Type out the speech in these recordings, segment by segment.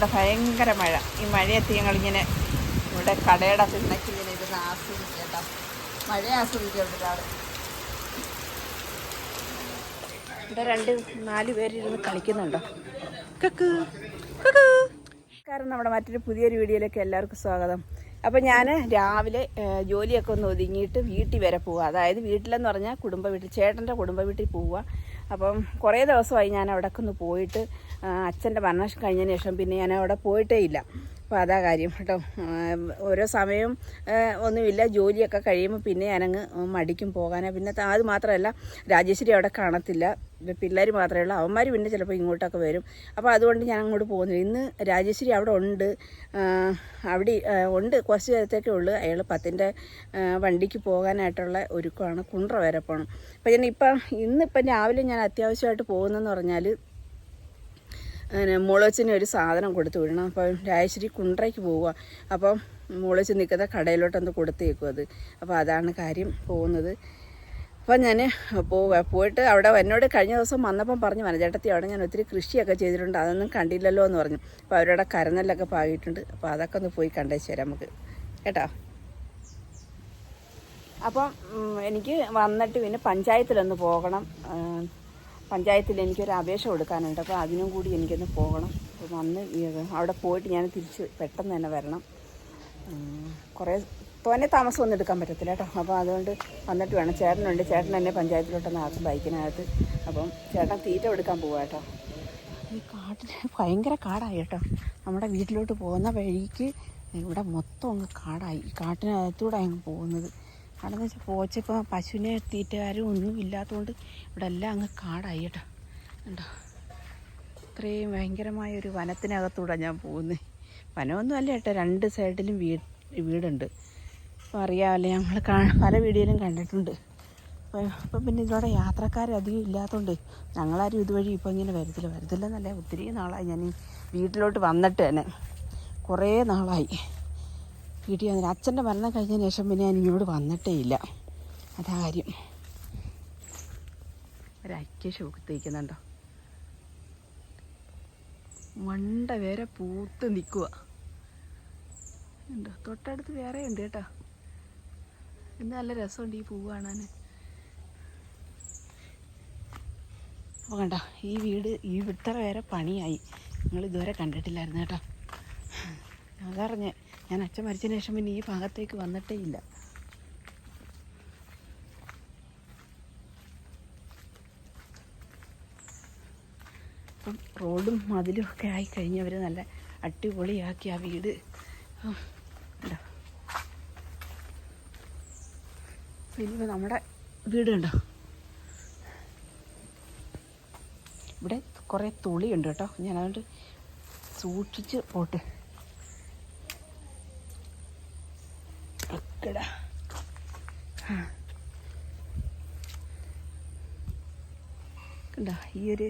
കണ്ടോ ഭയങ്കര മഴ. ഈ മഴയത്ത് ഞങ്ങളിങ്ങനെ ഇവിടെ കടയുടെ തിണ്ണയ്ക്ക് ഇങ്ങനെ ഇരുന്ന് ആസ്വദിക്കേട്ടോ മഴ ആസ്വദിക്കാം ഒരാൾ ഇവിടെ രണ്ട് നാല് പേരിരുന്ന് കളിക്കുന്നുണ്ടോ? കക്ക് കക്ക്. കാരണം നമ്മുടെ മറ്റൊരു പുതിയൊരു വീഡിയോയിലേക്ക് എല്ലാവർക്കും സ്വാഗതം. അപ്പം ഞാൻ രാവിലെ ജോലിയൊക്കെ ഒന്ന് ഒതുങ്ങിയിട്ട് വീട്ടിൽ വരെ പോവുക അതായത് വീട്ടിലെന്ന് പറഞ്ഞാൽ കുടുംബ വീട്ടിൽ ചേട്ടന്റെ കുടുംബ വീട്ടിൽ പോവുക അപ്പം കുറേ ദിവസമായി ഞാൻ അവിടേക്ക് ഒന്ന് പോയിട്ട് അച്ഛന്റെ മരണം കഴിഞ്ഞതിന് ശേഷം പിന്നെ ഞാൻ അവിടെ പോയിട്ടേ ഇല്ല. അപ്പോൾ അതാ കാര്യം കേട്ടോ. ഓരോ സമയം ഒന്നുമില്ല. ജോലിയൊക്കെ കഴിയുമ്പോൾ പിന്നെ ഞാനങ്ങ് മടിക്കും പോകാനാണ് പിന്നെ അത് മാത്രമല്ല രാജേശ്വരി അവിടെ കാണത്തില്ല. പിള്ളേർ മാത്രമേ ഉള്ളൂ. അവന്മാർ പിന്നെ ചിലപ്പോൾ ഇങ്ങോട്ടൊക്കെ വരും. അപ്പോൾ അതുകൊണ്ട് ഞാൻ അങ്ങോട്ട് പോകുന്നില്ല. ഇന്ന് രാജേശ്വരി അവിടെ ഉണ്ട്. അവിടെ ഉണ്ട്. കുറച്ച് നേരത്തേക്കേ ഉള്ളൂ. അയാൾ പത്തിന്റെ വണ്ടിക്ക് പോകാനായിട്ടുള്ള ഒരുക്കമാണ്. കുണ്ട്ര വരെ പോകണം അപ്പോൾ ഞാൻ ഇപ്പം ഇന്നിപ്പം രാവിലെ ഞാൻ അത്യാവശ്യമായിട്ട് പോകുന്നതെന്ന് പറഞ്ഞാൽ അങ്ങനെ മുളച്ചിന് ഒരു സാധനം കൊടുത്തു വിടണം. അപ്പം രാജശ്രീ കുണ്ടറയ്ക്ക് പോവുക. അപ്പം മുളച്ച് നിൽക്കുന്ന കടയിലോട്ടൊന്ന് കൊടുത്തേക്കും അത്. അപ്പോൾ അതാണ് കാര്യം പോകുന്നത്. അപ്പം ഞാൻ പോവുക പോയിട്ട് അവിടെ എന്നോട് കഴിഞ്ഞ ദിവസം വന്നപ്പം പറഞ്ഞു വനചേട്ടത്തി അവിടെ ഞാൻ ഒത്തിരി കൃഷിയൊക്കെ ചെയ്തിട്ടുണ്ട്. അതൊന്നും കണ്ടില്ലല്ലോ എന്ന് പറഞ്ഞു. അപ്പോൾ അവരുടെ കരനെല്ലൊക്കെ പാകിയിട്ടുണ്ട്. അപ്പോൾ അതൊക്കെ ഒന്ന് പോയി കണ്ടേച്ച് തരാം നമുക്ക്. കേട്ടോ? അപ്പം എനിക്ക് വന്നിട്ട് പിന്നെ പഞ്ചായത്തിലൊന്ന് പോകണം. പഞ്ചായത്തിൽ എനിക്കൊരു അപേക്ഷ കൊടുക്കാനുണ്ട്. അപ്പോൾ അതിനും കൂടി എനിക്കൊന്ന് പോകണം. അപ്പോൾ വന്ന് അവിടെ പോയിട്ട് ഞാൻ തിരിച്ച് പെട്ടെന്ന് തന്നെ വരണം. കുറേ തോനെ താമസം ഒന്നും എടുക്കാൻ പറ്റത്തില്ല കേട്ടോ. അപ്പോൾ അതുകൊണ്ട് വന്നിട്ട് വേണം. ചേട്ടനുണ്ട്. ചേട്ടൻ എന്നെ പഞ്ചായത്തിലോട്ടൊന്ന് ആക്കും ബൈക്കിനകത്ത് അപ്പം ചേട്ടൻ തീറ്റ കൊടുക്കാൻ പോവാ കേട്ടോ. ഈ കാട്ടിൽ ഭയങ്കര കാടായി കേട്ടോ. നമ്മുടെ വീട്ടിലോട്ട് പോകുന്ന വഴിക്ക് ഇവിടെ മൊത്തം അങ്ങ് കാടായി. കാട്ടിനകത്തൂടെ അങ്ങ് പോകുന്നത്. കാടെന്ന് വെച്ചാൽ പോച്ചപ്പോൾ പശുവിനെ തീറ്റകാരും ഒന്നും ഇല്ലാത്തതുകൊണ്ട് ഇവിടെ എല്ലാം അങ്ങ് കാടായി കേട്ടോ. ഉണ്ടോ ഇത്രയും ഭയങ്കരമായ ഒരു വനത്തിനകത്തൂടെ ഞാൻ പോകുന്നത് വനമൊന്നും അല്ല കേട്ടോ രണ്ട് സൈഡിലും വീട് വീടുണ്ട്. അപ്പോൾ അറിയാമല്ലോ ഞങ്ങൾ കാ പല വീഡിയോയിലും കണ്ടിട്ടുണ്ട്. ഇപ്പം പിന്നെ ഇതിലൂടെ യാത്രക്കാരധികം ഇല്ലാത്തതുകൊണ്ട് ഞങ്ങളാരും ഇതുവഴി ഇപ്പോൾ ഇങ്ങനെ വരത്തില്ല. വരത്തില്ലെന്നല്ല ഒത്തിരി നാളായി ഞാൻ വീട്ടിലോട്ട് വന്നിട്ട് തന്നെ. കുറേ നാളായി. വീട്ടിൽ വന്നില്ല അച്ഛന്റെ മരണം കഴിഞ്ഞതിന് ശേഷം പിന്നെ ഞാൻ ഇങ്ങോട്ട് വന്നിട്ടേ ഇല്ല. അതാ കാര്യം. ഒരു ഐക്യ ഷോക്കത്തേക്കുന്നുണ്ടോ മണ്ട വേറെ പൂത്ത് നിൽക്കുക ഉണ്ടോ? തൊട്ടടുത്ത് വേറെ ഉണ്ട് കേട്ടോ. ഇന്ന് നല്ല രസമുണ്ട് ഈ പൂവ് കാണാൻ അപ്പോൾ കണ്ടോ ഈ വീട് ഈ ഇത്ര വേറെ പണിയായി. നിങ്ങൾ ഇതുവരെ കണ്ടിട്ടില്ലായിരുന്നു കേട്ടോ. അതറിഞ്ഞ് ഞാൻ അച്ഛൻ മരിച്ചതിന് ശേഷം പിന്നെ ഈ ഭാഗത്തേക്ക് വന്നിട്ടേ ഇല്ല. അപ്പം റോഡും മതിലും ഒക്കെ ആയി കഴിഞ്ഞവർ നല്ല അടിപൊളിയാക്കി ആ വീട്. ഇനിയിപ്പോൾ നമ്മുടെ വീട് കണ്ടോ? ഇവിടെ കുറേ തുളിയുണ്ട് കേട്ടോ. ഞാൻ അതുകൊണ്ട് സൂക്ഷിച്ച് പോട്ട്. എക്കടാ കണ്ടോ ഈ ഒരു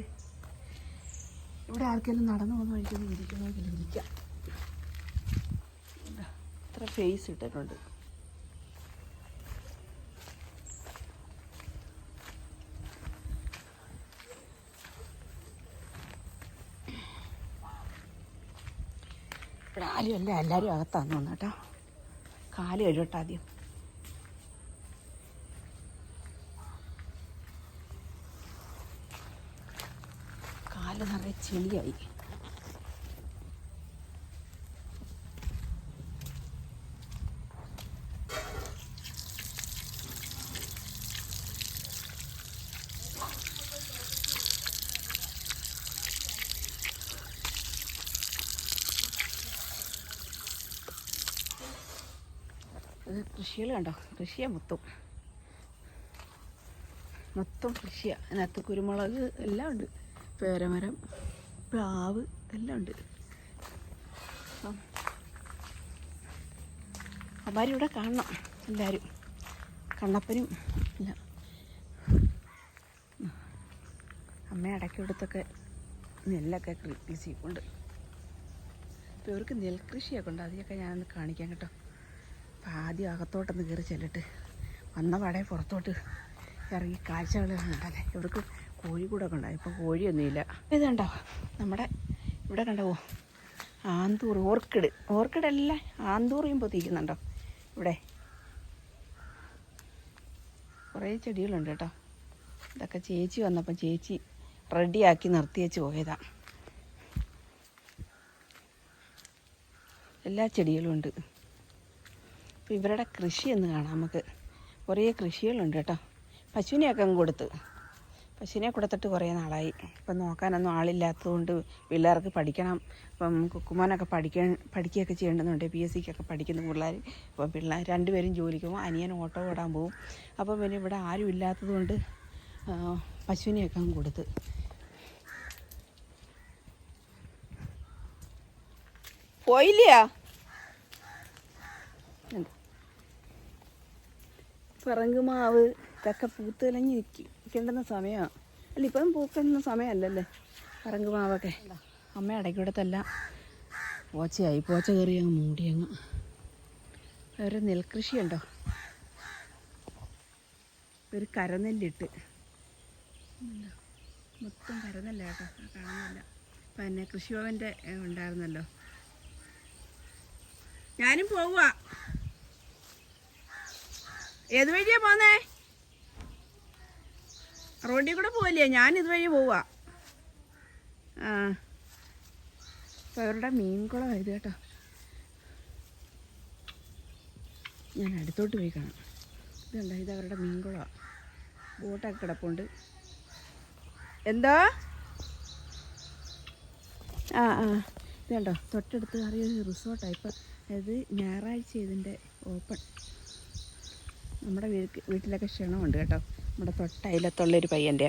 ഇവിടെ ആർക്കെങ്കിലും നടന്നു പോകുന്ന വഴിക്കൊന്നും ഇരിക്കണമെങ്കിൽ ഇരിക്കാം? ഇത്ര ഫേസ് ഇട്ടിട്ടുണ്ട്. ആരും അല്ല എല്ലാവരും അകത്താന്ന് കേട്ടോ കാൽ കഴുകട്ടെ ആദ്യം. കാൽ നിറയെ ചെളിയായി. കൃഷികൾ കണ്ടോ? കൃഷിയ മൊത്തം. മൊത്തം കൃഷിയാണ് അതിനകത്ത് കുരുമുളക് എല്ലാം ഉണ്ട്. പേരമരം പ്ലാവ് എല്ലാം ഉണ്ട്. അപ്പം ഇവിടെ കാണണം എല്ലാവരും കണ്ണപ്പനും എല്ലാം. അമ്മ അടക്കിയെടുത്തൊക്കെ നെല്ലൊക്കെ കൃഷി കൊണ്ട്. അപ്പോൾ ഇവർക്ക് നെൽകൃഷിയൊക്കെ ഉണ്ട് അതിനൊക്കെ ഞാനൊന്ന് കാണിക്കാം കേട്ടോ. അപ്പം ആദ്യം അകത്തോട്ടൊന്ന് കയറി ചെല്ലട്ട്. വന്ന പാടെ പുറത്തോട്ട് ഇറങ്ങി കാഴ്ചകൾ കണ്ടല്ലേ? ഇവർക്ക് കോഴിക്കൂടൊക്കെ ഉണ്ടായി. ഇപ്പോൾ കോഴിയൊന്നുമില്ല. ഇത് കണ്ടോ? നമ്മുടെ ഇവിടെ കണ്ടോ? ആന്തൂർ ഓർക്കിഡ്. ഓർക്കിഡല്ല ആന്തൂറിയും പൊത്തിക്കുന്നുണ്ടോ ഇവിടെ. കുറേ ചെടികളുണ്ട് കേട്ടോ. ഇതൊക്കെ ചേച്ചി വന്നപ്പം ചേച്ചി റെഡിയാക്കി നിർത്തി വെച്ച് പോയതാണ് എല്ലാ ചെടികളും ഉണ്ട്. അപ്പോൾ ഇവരുടെ കൃഷി എന്ന് കാണാം നമുക്ക്. കുറേ കൃഷികളുണ്ട് കേട്ടോ. പശുവിനെയൊക്കെ അങ്ങ് കൊടുത്ത്. പശുവിനെ കൊടുത്തിട്ട് കുറേ നാളായി. ഇപ്പം നോക്കാനൊന്നും ആളില്ലാത്തതുകൊണ്ട് പിള്ളേർക്ക് പഠിക്കണം. ഇപ്പം കുക്കുമോനൊക്കെ പഠിക്കാൻ പഠിക്കുകയൊക്കെ ചെയ്യേണ്ടതുണ്ട്. പി എസ് സിക്കൊക്കെ പഠിക്കുന്ന പിള്ളേർ. ഇപ്പം പിള്ളേർ രണ്ടുപേരും ജോലിക്ക് പോകും. അനിയൻ ഓട്ടോ ഓടാൻ പോകും. അപ്പം പിന്നെ ഇവിടെ ആരും ഇല്ലാത്തതുകൊണ്ട് പശുവിനെയൊക്കെ അങ്ങ് കൊടുത്ത്. പോയില്ല പിറങ്കുമാവ് ഇതൊക്കെ പൂത്തിലഞ്ഞ് നിൽക്കേണ്ടുന്ന സമയമാണ് അല്ല ഇപ്പം പൂക്കുന്ന സമയമല്ലല്ലേ പിറങ്കുമാവൊക്കെ അമ്മ ഇടയ്ക്കൂടത്തല്ല പോച്ചയായി. പോച്ച കയറി അങ്ങ് മൂടി അങ്ങ് ഒരു നെൽകൃഷിയുണ്ടോ? ഒരു കരനെല്ലിട്ട്. മൊത്തം കരനെല്ല കേട്ടോ. കാണുന്നില്ല. പിന്നെ കൃഷിഭവന്റെ ഉണ്ടായിരുന്നല്ലോ. ഞാനും പോവുക ഏത് വഴിയാ പോന്നേ? റോഡിൽ കൂടെ പോവില്ലേ? ഞാൻ ഇതുവഴി പോവാ. ആ. അപ്പോൾ അവരുടെ മീൻകുളം ഇത് കേട്ടോ. ഞാൻ അടുത്തോട്ട് പോയി കാണാം. ഇതുണ്ട്? ഇത് അവരുടെ മീൻകുളമാണ് ബോട്ടൊക്കെ കിടപ്പുണ്ട്. എന്താ? ആ ആ. ഇതുണ്ടോ? തൊട്ടടുത്ത് അറിയൊരു റിസോർട്ടാണ് ഇപ്പം അതായത് ഞായറാഴ്ച ഇതിന്റെ ഓപ്പൺ. നമ്മുടെ വീട്ടിലൊക്കെ ക്ഷണമുണ്ട് കേട്ടോ. നമ്മുടെ തൊട്ടയിലത്തുള്ളൊരു പയ്യന്റെ.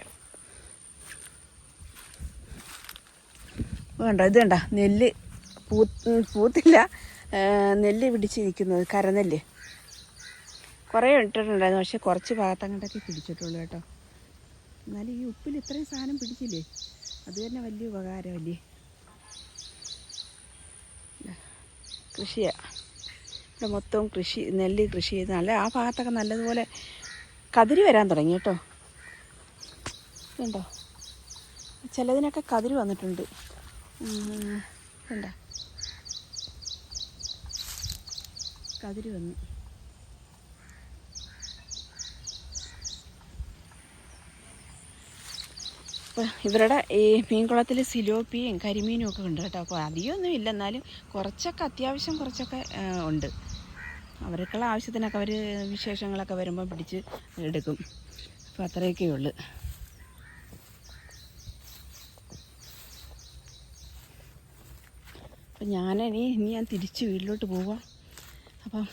വേണ്ട ഇത് വേണ്ട നെല്ല് പൂ പൂത്തില്ല. നെല്ല് പിടിച്ചിരിക്കുന്നത് കരനെല്ല്. കുറേ ഇട്ടിട്ടുണ്ടായിരുന്നു. പക്ഷെ കുറച്ച് ഭാഗത്തങ്ങോട്ടൊക്കെ പിടിച്ചിട്ടുള്ളൂ കേട്ടോ. എന്നാലും ഈ ഉപ്പിൽ ഇത്രയും സാധനം പിടിച്ചില്ലേ? അത് തന്നെ വലിയ ഉപകാരമല്ലേ കൃഷിയാണ് ഇവിടെ മൊത്തം കൃഷി നെല്ല് കൃഷി ചെയ്ത് നല്ല ആ ഭാഗത്തൊക്കെ നല്ലതുപോലെ കതിരി വരാൻ തുടങ്ങി കേട്ടോ. കണ്ടോ? ചിലതിനൊക്കെ കതിരി വന്നിട്ടുണ്ട്. കണ്ടോ? കതിരി വന്നു. ഇവരുടെ ഈ മീൻകുളത്തിൽ സിലോപ്പിയും കരിമീനും ഒക്കെ ഉണ്ട് കേട്ടോ. അപ്പോൾ അധികമൊന്നും ഇല്ല. എന്നാലും കുറച്ചൊക്കെ അത്യാവശ്യം കുറച്ചൊക്കെ ഉണ്ട്. അവർക്കുള്ള ആവശ്യത്തിനൊക്കെ അവർ വിശേഷങ്ങളൊക്കെ വരുമ്പോൾ പിടിച്ച് എടുക്കും. അപ്പോൾ അത്രയൊക്കെ ഉള്ളു. അപ്പം ഞാനിനി ഇനി ഞാൻ തിരിച്ച് വീട്ടിലോട്ട് പോവാം. അപ്പം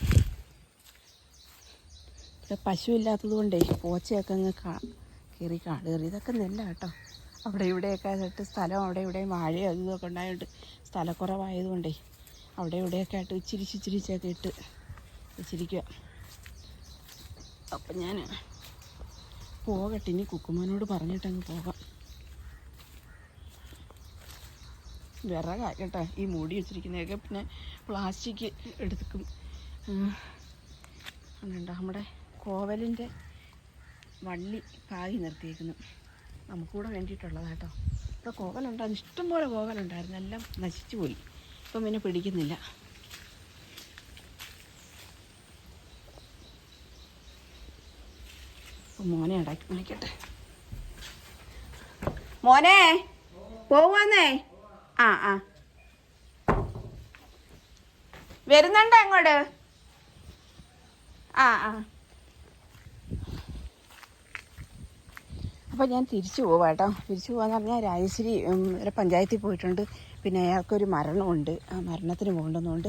ഇവിടെ പശു ഇല്ലാത്തത് കൊണ്ടേ പോച്ചയൊക്കെ അങ്ങ് കാ കയറി കാട് കയറി. ഇതൊക്കെ നെല്ല കേട്ടോ അവിടെ ഇവിടെയൊക്കെ ആയിട്ട് സ്ഥലം അവിടെ ഇവിടെയും വാഴയോ അതും ഇതൊക്കെ ഉണ്ടായതുകൊണ്ട് സ്ഥലക്കുറവായതുകൊണ്ടേ അവിടെ ഇവിടെയൊക്കെ ആയിട്ട് ഇച്ചിരി ഇച്ചിരിച്ചൊക്കെ ഇട്ട് വെച്ചിരിക്കുക അപ്പം ഞാൻ പോകട്ടെ ഇനി കുക്കുമ്മനോട് പറഞ്ഞിട്ടങ്ങ് പോകാം. വിറകാക്കട്ടെ കേട്ടോ ഈ മൂടി വെച്ചിരിക്കുന്നതൊക്കെ പിന്നെ പ്ലാസ്റ്റിക് എടുക്കും. അതുകൊണ്ട് നമ്മുടെ കോവലിന്റെ വള്ളി പാകി നിർത്തിയേക്കുന്നു. നമുക്കൂടെ വേണ്ടിയിട്ടുള്ളതാ കേട്ടോ. ഇവിടെ കോവലുണ്ടായിരുന്നു ഇഷ്ടംപോലെ കോവലുണ്ടായിരുന്നു എല്ലാം നശിച്ചു പോയി. ഇപ്പം പിന്നെ പിടിക്കുന്നില്ല. മോനെ ഉണ്ടാക്കി വിളിക്കട്ടെ. മോനെ പോവാന്നേ ആ ആ. വരുന്നുണ്ടോ അങ്ങോട്ട്? ആ ആ. അപ്പോൾ ഞാൻ തിരിച്ചു പോവാം കേട്ടോ. തിരിച്ചു പോകാന്ന് പറഞ്ഞാൽ രാജശ്രീ ഒരു പഞ്ചായത്തിൽ പോയിട്ടുണ്ട്. പിന്നെ അയാൾക്കൊരു മരണമുണ്ട്. ആ മരണത്തിന് പോകേണ്ടതുകൊണ്ട്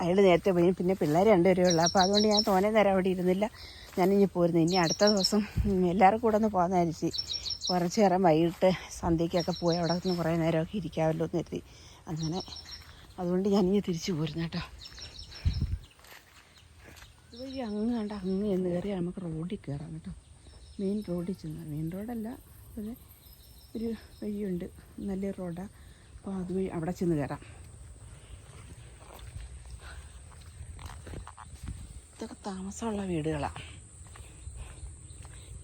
അയാൾ നേരത്തെ പോയി. പിന്നെ പിള്ളേർ രണ്ടുപേരേ ഉള്ളു. അപ്പോൾ അതുകൊണ്ട് ഞാൻ തോനെ നേരം അവിടെ ഇരുന്നില്ല. ഞാനിനി പോരുന്നു. ഇനി അടുത്ത ദിവസം എല്ലാവരും കൂടെ ഒന്ന് പോകാമെന്ന് വിചാരിച്ച് കുറച്ച് നേരം വൈകിട്ട് സന്ധ്യയ്ക്കൊക്കെ പോയി അവിടെ നിന്ന് കുറേ നേരമൊക്കെ ഇരിക്കാമല്ലോ എന്ന് കരുതി. അങ്ങനെ അതുകൊണ്ട് ഞാനിനി തിരിച്ചു പോരുന്നു കേട്ടോ. ഇതുവഴി അങ്ങ് കണ്ട അങ്ങ് എന്ന് കയറി നമുക്ക് റോഡിൽ കയറാം കേട്ടോ. മെയിൻ റോഡിൽ ചെന്ന് മെയിൻ റോഡല്ല പക്ഷേ ഒരു വഴിയുണ്ട്. നല്ല റോഡാണ് അപ്പോൾ അതുവഴി അവിടെ ചെന്ന് കയറാം. ഇതൊക്കെ താമസമുള്ള വീടുകളാണ്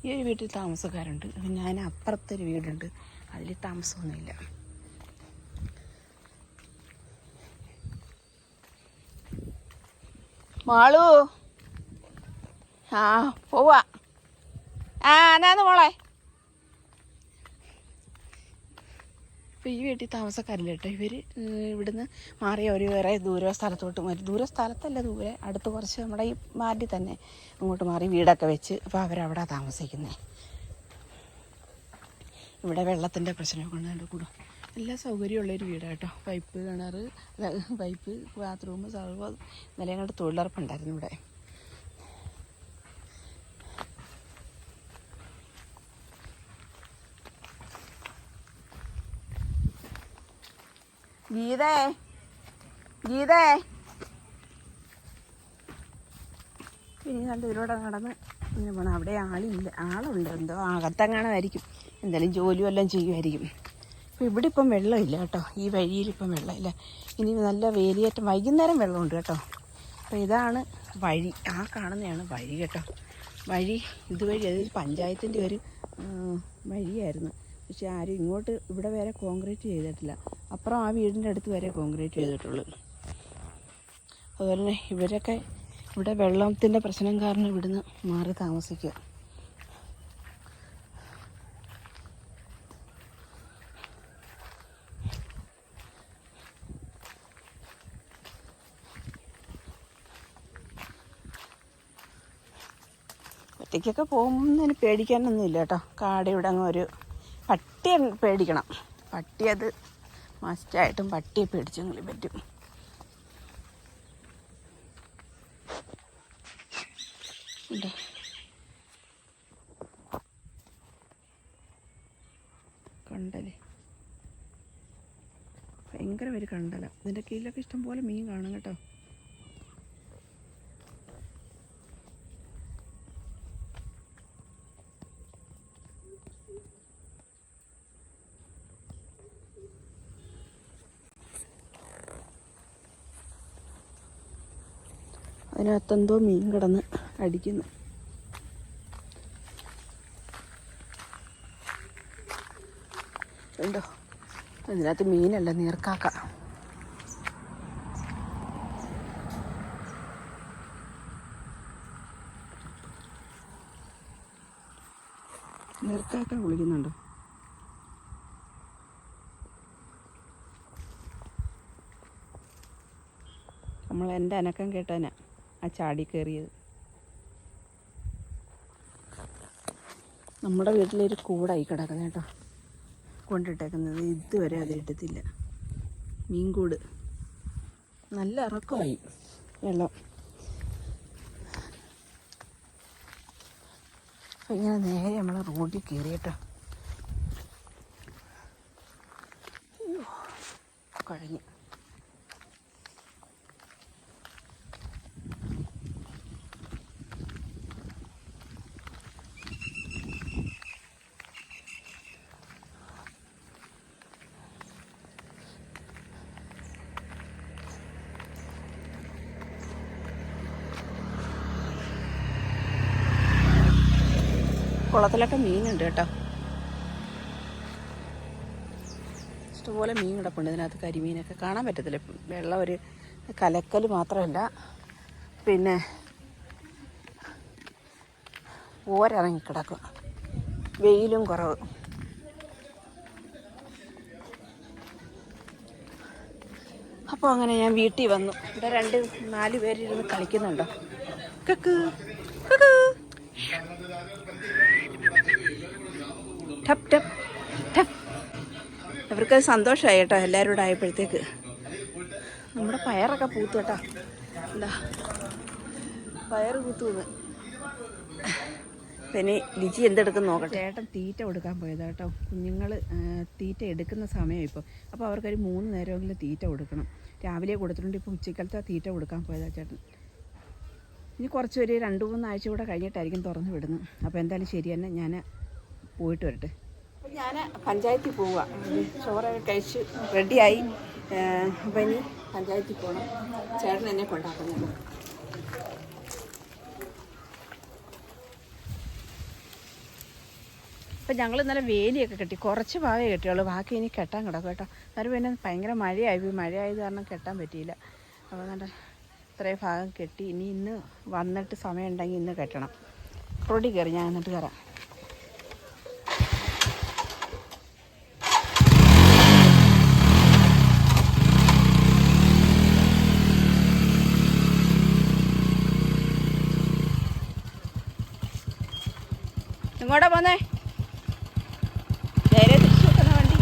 ഈ ഒരു വീട്ടിൽ താമസക്കാരുണ്ട്. ഞാൻ അപ്പുറത്തൊരു വീടുണ്ട്. അതിൽ താമസമൊന്നുമില്ല. മാളു. ആ പോവാ. ആ എന്നാന്ന് മോളെ? ഇപ്പം ഈ വീട്ടിൽ താമസക്കാരില്ല കേട്ടോ. ഇവർ ഇവിടുന്ന് മാറിയ ഒരു വേറെ ദൂര സ്ഥലത്തോട്ട് മാറി. ദൂര സ്ഥലത്തല്ല ദൂരെ. അടുത്ത് കുറച്ച് നമ്മുടെ ഈ മാറ്റി തന്നെ അങ്ങോട്ട് മാറി വീടൊക്കെ വെച്ച് അപ്പോൾ അവരവിടെ താമസിക്കുന്നത് ഇവിടെ വെള്ളത്തിന്റെ പ്രശ്നമൊക്കെ ഉണ്ട് കൂടും. എല്ലാ സൗകര്യമുള്ളൊരു വീടാണ് കേട്ടോ. പൈപ്പ് കിണർ പൈപ്പ് ബാത്റൂം സർവ നിലയങ്ങളുടെ തൊഴിലുറപ്പുണ്ടായിരുന്നു ഇവിടെ. ഗീതേ ഗീതേ. ഇനി കണ്ട് ഇതിലൂടെ നടന്ന് ഇങ്ങനെ പോണം. അവിടെ ആളില്ല ആളുണ്ട്. എന്തോ അകത്തെങ്ങാണമായിരിക്കും എന്തായാലും ജോലി വല്ലതും ചെയ്യുമായിരിക്കും. അപ്പോൾ ഇവിടെ ഇപ്പം വെള്ളമില്ല കേട്ടോ. ഈ വഴിയിൽ ഇപ്പം വെള്ളമില്ല. ഇനി നല്ല വേലിയേറ്റം. വൈകുന്നേരം വെള്ളമുണ്ട് കേട്ടോ. അപ്പോൾ ഇതാണ് വഴി. ആ കാണുന്നതാണ് വഴി കേട്ടോ. വഴി ഇതുവഴി അത് പഞ്ചായത്തിന്റെ ഒരു വഴിയായിരുന്നു. പക്ഷെ ആരും ഇങ്ങോട്ട് ഇവിടെ വരെ കോൺക്രീറ്റ് ചെയ്തിട്ടില്ല. അപ്പുറം ആ വീടിന്റെ അടുത്ത് വരെ കോൺക്രീറ്റ് ചെയ്തിട്ടുള്ളൂ. അതുപോലെ തന്നെ ഇവരൊക്കെ ഇവിടെ വെള്ളത്തിന്റെ പ്രശ്നം കാരണം ഇവിടുന്ന് മാറി താമസിക്കുക. ഒറ്റയ്ക്കൊക്കെ പോകുന്നതിന് പേടിക്കാനൊന്നും ഇല്ല കേട്ടോ. കാട് ഇവിടെ അങ്ങ് ഒരു പട്ടിയെ പേടിക്കണം. പട്ടി അത് മസ്റ്റായിട്ടും പട്ടിയെ പേടിച്ചെങ്കിലും പറ്റും. കണ്ടൽ. ഭയങ്കര ഒരു കണ്ടല. ഇതിന്റെ കീഴിലൊക്കെ ഇഷ്ടംപോലെ മീൻ കാണും കേട്ടോ. അതിനകത്തെന്തോ മീൻ കിടന്ന് അടിക്കുന്നു. ഉണ്ടോ അതിനകത്ത് മീനല്ല നീർക്കാക്ക. നീർക്കാക്ക വിളിക്കുന്നുണ്ടോ നമ്മൾ എന്റെ അനക്കം കേട്ടാനാ ആ ചാടി കയറിയത്. നമ്മുടെ വീട്ടിലൊരു കൂടായി കിടക്കുന്നത് കേട്ടോ. കൊണ്ടിട്ടേക്കുന്നത്. ഇതുവരെ അത് ഇട്ടത്തില്ല മീൻകൂട്. നല്ല ഇറക്കമായി. വെള്ളം. അപ്പം ഇങ്ങനെ നേരെ നമ്മൾ റോഡിൽ കയറിയിട്ടോ കഴിഞ്ഞു. കുളത്തിലൊക്കെ മീനുണ്ട് കേട്ടോ. ഇഷ്ടംപോലെ മീൻ കിടപ്പുണ്ട് ഇതിനകത്ത് കരിമീനൊക്കെ. കാണാൻ പറ്റത്തില്ല. വെള്ളം ഒരു കലക്കൽ മാത്രമല്ല. പിന്നെ ഓരിറങ്ങി കിടക്കും. വെയിലും കുറവ്. അപ്പോൾ അങ്ങനെ ഞാൻ വീട്ടിൽ വന്നു. ഇവിടെ രണ്ട് നാല് പേരിരുന്ന് കളിക്കുന്നുണ്ടോ. കക്ക് കക്ക്. ടപ്പ് ടപ്പ് ടപ്പ് അവർക്ക് സന്തോഷമായി കേട്ടോ എല്ലാവരും കൂടെ ആയപ്പോഴത്തേക്ക്. നമ്മുടെ പയറൊക്കെ പൂത്തു കേട്ടോ. എന്താ പയർ പൂത്തു എന്ന്. പിന്നെ ലിജി എന്തെടുക്കുന്നു നോക്കട്ടെ. ചേട്ടൻ തീറ്റ കൊടുക്കാൻ പോയതാ കേട്ടോ. കുഞ്ഞുങ്ങൾ തീറ്റ എടുക്കുന്ന സമയം ഇപ്പോൾ അപ്പോൾ അവർക്കൊരു മൂന്ന് നേരമെങ്കിലും തീറ്റ കൊടുക്കണം. രാവിലെ കൊടുത്തിട്ടുണ്ട് ഇപ്പോൾ ഉച്ചക്കലത്തെ തീറ്റ കൊടുക്കാൻ പോയതാ ചേട്ടൻ. ഇനി കുറച്ച് രണ്ട് മൂന്നാഴ്ച കൂടെ കഴിഞ്ഞിട്ടായിരിക്കും തുറന്ന് വിടുന്നത്. അപ്പോൾ എന്തായാലും ശരി തന്നെ. ഞാൻ പോയിട്ട് വരട്ടെ. ഞാൻ പഞ്ചായത്തിൽ പോവുക ചോറൊക്കെ കഴിച്ച് റെഡിയായി. അപ്പം ഇനി പഞ്ചായത്തിൽ പോകണം ചേട്ടൻ എന്നെ കൊണ്ടാക്കുന്നത്. അപ്പം ഞങ്ങൾ ഇന്നലെ വേലിയൊക്കെ കെട്ടി. കുറച്ച് ഭാഗമേ കെട്ടിയുള്ളൂ ബാക്കി ഇനി കെട്ടാൻ കിടക്കും കേട്ടോ. അന്നേരം പിന്നെ ഭയങ്കര മഴയായി. പോയി മഴയായത് കാരണം കെട്ടാൻ പറ്റിയില്ല. അപ്പോൾ നല്ല ഇത്രയും ഭാഗം കെട്ടി. ഇനി ഇന്ന് വന്നിട്ട് സമയം ഉണ്ടെങ്കിൽ ഇന്ന് കെട്ടണം. റോഡിൽ കയറി. ഞാൻ എന്നിട്ട് കയറാം. എങ്ങോട്ടാ പോന്നേ നേരെ തിരിച്ചു വെക്കുന്ന വണ്ടി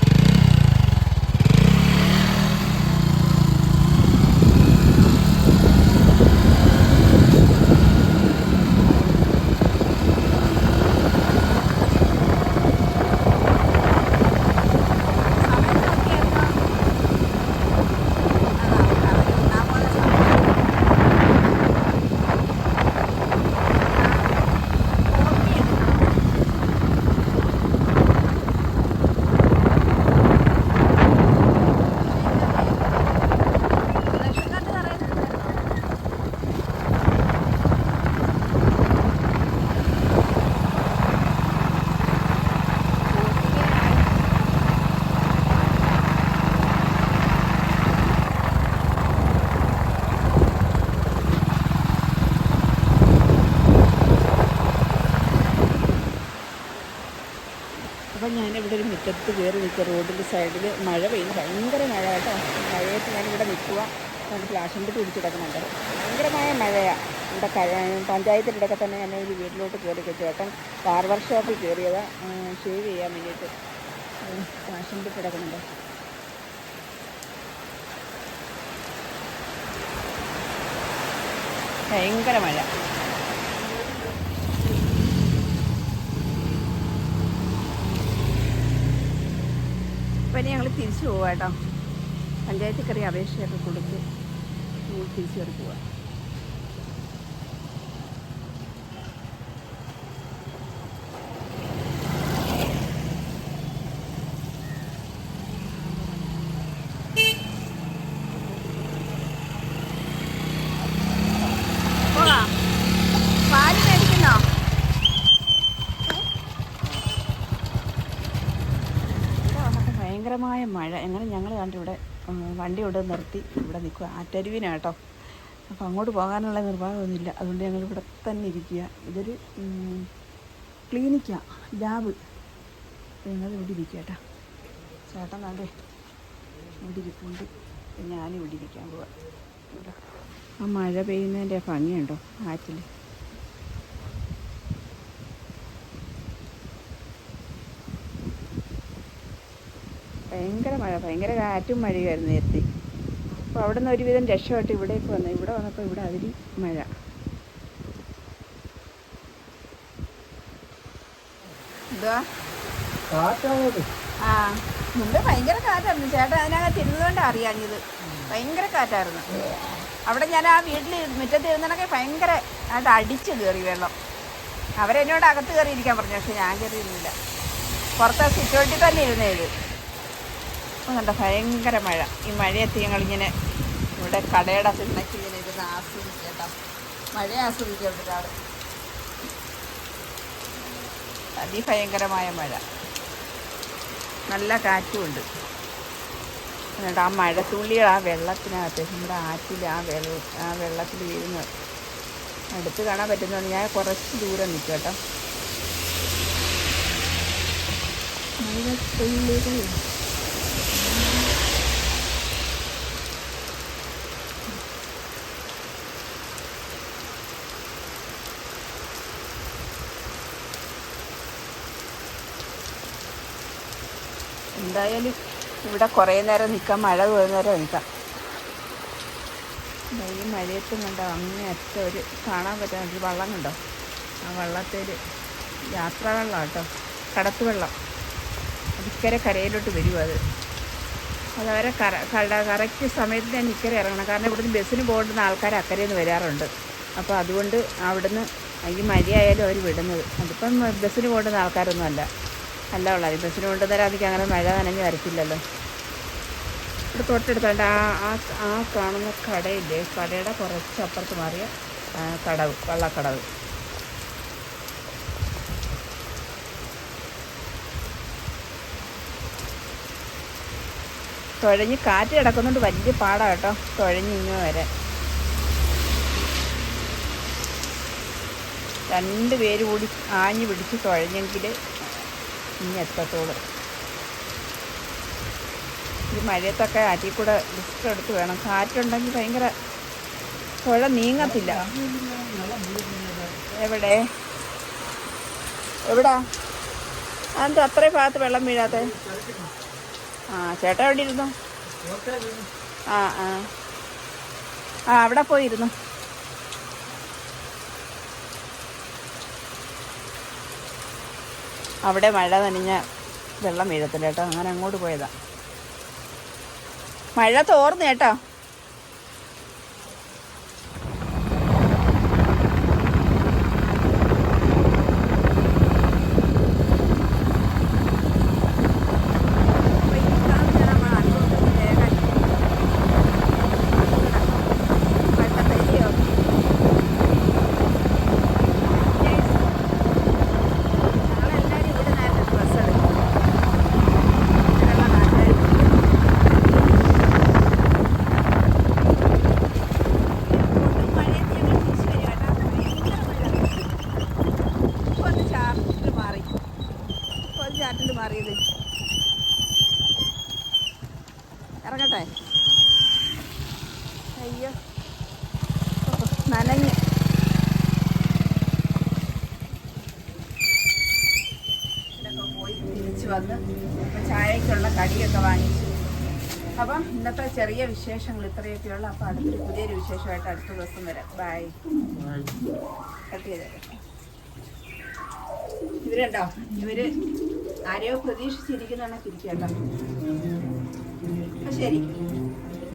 അപ്പം മുറ്റത്ത് കയറി നിൽക്കുക. റോഡിന്റെ സൈഡിൽ മഴ പെയ്യുന്നു. ഭയങ്കര മഴ കേട്ടോ. മഴയത്ത് ഞാനിവിടെ നിൽക്കുക. നമുക്ക് ഫ്ലാഷിന്റെ പിടിച്ച് കിടക്കുന്നുണ്ട്. ഭയങ്കരമായ മഴയാണ് ഇവിടെ ക- പഞ്ചായത്തിന്റെ ഇടയ്ക്ക് തന്നെ ഞാൻ ഒരു വീട്ടിലോട്ട് കയറി ചേട്ടൻ ബാർബർ ഷോപ്പിൽ കയറിയത്. ഷേവ് ചെയ്യാൻ വേണ്ടിയിട്ട്. ഫ്ലാഷിന്റെ കൂടി കിടക്കുന്നുണ്ട്. ഭയങ്കര മഴ. ഇനി ഞങ്ങൾ തിരിച്ചു പോവാം കേട്ടോ. പഞ്ചായത്തിൽ കയറി അപേക്ഷയൊക്കെ കൊടുത്ത് തിരിച്ചു കയറി പോവാം പോകാം പാൽ മേടിക്കുന്നോ ഇവിടെ വന്നപ്പോൾ ഭയങ്കരമായ മഴ ഞങ്ങൾ ഇവിടെ വണ്ടി ഇവിടെ നിർത്തി ഇവിടെ നിൽക്കുക. ആറ്റരുവിനാണ് കേട്ടോ അപ്പോൾ അങ്ങോട്ട് പോകാനുള്ള നിർവാഹമൊന്നുമില്ല. അതുകൊണ്ട് ഞങ്ങൾ ഇവിടെ തന്നെ ഇരിക്കുക. ഇതൊരു ക്ലിനിക്കാണ് ലാബ്. ഞങ്ങൾ ഇവിടെ ഇരിക്കുക കേട്ടോ. ചേട്ടൻ അതെ ഇവിടെ അപ്പോൾ ഞാനും ഇവിടെ ഇരിക്കാൻ പോവാം. ആ മഴ പെയ്യുന്നതിന്റെ ഭംഗിയുണ്ടോ? ആറ്റിൽ ഭയങ്കര മഴ ഭയങ്കര കാറ്റും മഴയുമായിരുന്നു നേരത്തെ. അപ്പോൾ അവിടെ നിന്ന് ഒരുവിധം രക്ഷപ്പെട്ട് ഇവിടേക്ക് വന്നു. ഇവിടെ വന്നപ്പോൾ ഇവിടെ അതിരി മഴ. ആ മുമ്പേ ഭയങ്കര കാറ്റായിരുന്നു. ചേട്ടൻ അതിനകത്ത് ഇരുന്നതുകൊണ്ട് അറിയാഞ്ഞത്. ഭയങ്കര കാറ്റായിരുന്നു. അവിടെ ഞാൻ ആ വീട്ടിൽ മുറ്റത്ത് ഇരുന്നതൊക്കെ ഭയങ്കര ആയിട്ട് അടിച്ച് കയറി വെള്ളം. അവരെന്നോട് അകത്ത് കയറിയിരിക്കാൻ പറഞ്ഞു. പക്ഷെ ഞാൻ കയറിയിരുന്നില്ല പുറത്ത് പുറത്തെ സിറ്റോട്ടിൽ തന്നെ ഇരുന്നേത് അപ്പം കണ്ട? ഭയങ്കര മഴ. ഈ മഴയത്ത് ഞങ്ങളിങ്ങനെ ഇവിടെ കടയുടെ തിണ്ണയ്ക്ക് ഇങ്ങനെ ഇരുന്ന് ആസ്വദിക്കേട്ടോ മഴയെ ആസ്വദിക്കാൻ ഒരാൾ അതിഭയങ്കരമായ മഴ. നല്ല കാറ്റുമുണ്ട്. എന്നിട്ട് ആ മഴത്തുള്ളികൾ ആ വെള്ളത്തിനകത്ത് നമ്മുടെ ആറ്റിൽ ആ വെള്ള ആ വെള്ളത്തിൽ വീഴുന്നത് അടുത്ത് കാണാൻ പറ്റുന്നതാണ്. ഞാൻ കുറച്ച് ദൂരം നിൽക്കും കേട്ടോ. മഴത്തുള്ളികൾ. എന്തായാലും ഇവിടെ കുറേ നേരം നിൽക്കാം. മഴ പോകുന്നേരം നിൽക്കാം. ഈ മഴയത്തും കണ്ടോ അറ്റ ഒരു കാണാൻ പറ്റുന്ന ഒരു വള്ളം കണ്ടോ ആ വള്ളത്തിൽ യാത്രാ വെള്ളം കേട്ടോ കടത്ത് വെള്ളം അതിക്കരെ കരയിലോട്ട് വരും അത്. അതവരെ കര കട കറക്റ്റ് സമയത്ത് ഞാൻ ഇക്കരെ ഇറങ്ങണം. കാരണം ഇവിടുന്ന് ബസ്സിന് പോകേണ്ടുന്ന ആൾക്കാർ അക്കരയിൽ നിന്ന് വരാറുണ്ട്. അപ്പോൾ അതുകൊണ്ട് അവിടുന്ന് ഈ മഴയായാലും അവർ വിടുന്നത്. അതിപ്പം ബസ്സിന് പോകേണ്ടുന്ന ആൾക്കാരൊന്നും അല്ല. അല്ല ഉള്ളത് ബസ്സിന് കൊണ്ടുവന്നേരാതിക്ക് അങ്ങനെ മഴ നനഞ്ഞ് വരത്തില്ലല്ലോ. ഇവിടെ തൊട്ടടുത്തുണ്ട്. ആ ആ ആ കാണുന്ന കടയില്ലേ? കടയുടെ കുറച്ച് അപ്പുറത്ത് മാറിയ കടവ് വള്ളക്കടവ്. തുഴഞ്ഞ് കാറ്റ് കിടക്കുന്നുണ്ട്. വലിയ പാടാണ് കേട്ടോ. തുഴഞ്ഞ് ഇങ്ങ് വരെ രണ്ട് പേര് കൂടി ആഞ്ഞു പിടിച്ച് തുഴഞ്ഞെങ്കിൽ ഇനി എത്തത്തോളൂ. ഈ മഴയത്തൊക്കെ ആറ്റിൽ കൂടെ റിസ്ക് എടുത്ത് വേണം. കാറ്റുണ്ടെങ്കിൽ ഭയങ്കര പുഴ നീങ്ങത്തില്ല. എവിടെ? എവിടാ? അതെന്താ അത്രയും ഭാഗത്ത് വെള്ളം വീഴാതെ ആ ചേട്ടാ എവിടെ ഇരുന്നു? ആ ആ. ആ അവിടെ പോയിരുന്നു അവിടെ മഴ നനഞ്ഞ വെള്ളം വീഴത്തില്ല കേട്ടോ. അങ്ങനെ അങ്ങോട്ട് പോയതാ. മഴ തോർന്നു കേട്ടോ അപ്പൊ ഈ കാണുന്നതാണ് നമ്മൾ അനുഭവത്തിൽ തേങ്ങ. വെള്ളത്തരിയോ. ഞങ്ങളെല്ലാവരും ഇവിടെ നേരത്തെ ഡ്രസ്സ് എടുക്കും ഇവിടെയുള്ള നാട്ടുകാർ ഒട്ടും മഴയത്ത് ഞങ്ങൾ തിരിച്ച് വരും കേട്ടോ. ഭയങ്കര മഴ. ഇപ്പൊ ഒന്ന് ചാർട്ടിൽ മാറി ഇപ്പൊ ഒന്ന് ചാർട്ടിൽ മാറിയത് ഇറങ്ങട്ടെ അയ്യോ ഓ, നനഞ്ഞ് ഇതൊക്കെ പോയി തിരിച്ച് വന്ന് ഇപ്പൊ ചായക്കുള്ള കടിയൊക്കെ വാങ്ങിച്ചു അപ്പം ഇന്നത്തെ ചെറിയ വിശേഷങ്ങൾ ഇത്രയൊക്കെയുള്ള അപ്പൊ അടുത്തൊരു പുതിയൊരു വിശേഷമായിട്ട് അടുത്ത ദിവസം വരാം. ബൈ കട്ട് ചെയ്തേക്കാം ഇവരുണ്ടോ? ഇവർ ആരെയോ പ്രതീക്ഷിച്ചിരിക്കുന്നതാണ് അപ്പൊ ശരി.